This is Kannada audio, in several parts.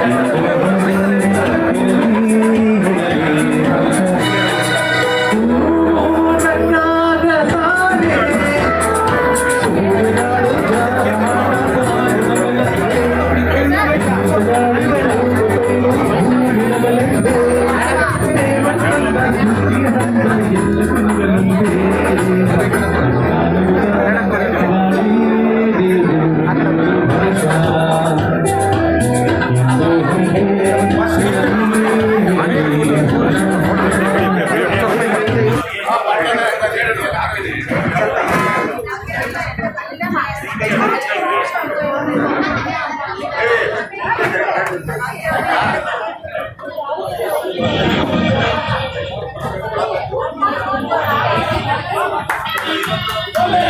감사합니다.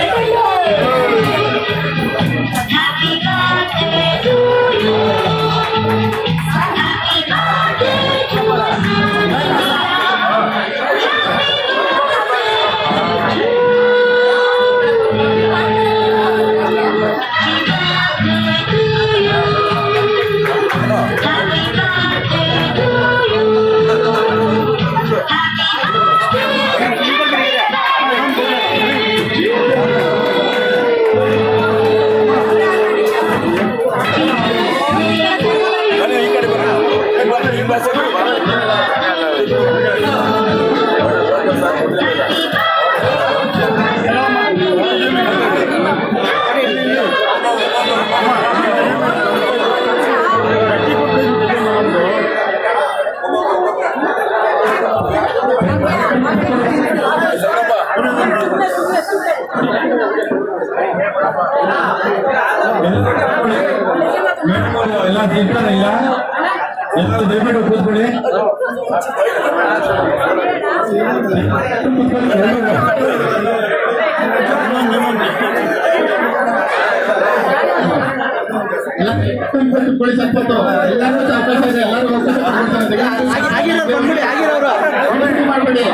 Hey! ಎಲ್ಲ ಇಲ್ಲ? ಎಲ್ಲರೂ ದಯವಿಟ್ಟು ಕೂತ್ಕೊಳ್ಳಿ. ಕೂತ್ಕೊಳ್ಳಿ ಎಲ್ಲರೂ ಅವಕಾಶ ಇದೆ ಎಲ್ಲರೂ ಅವಕಾಶ ಮಾಡಬೇಡಿ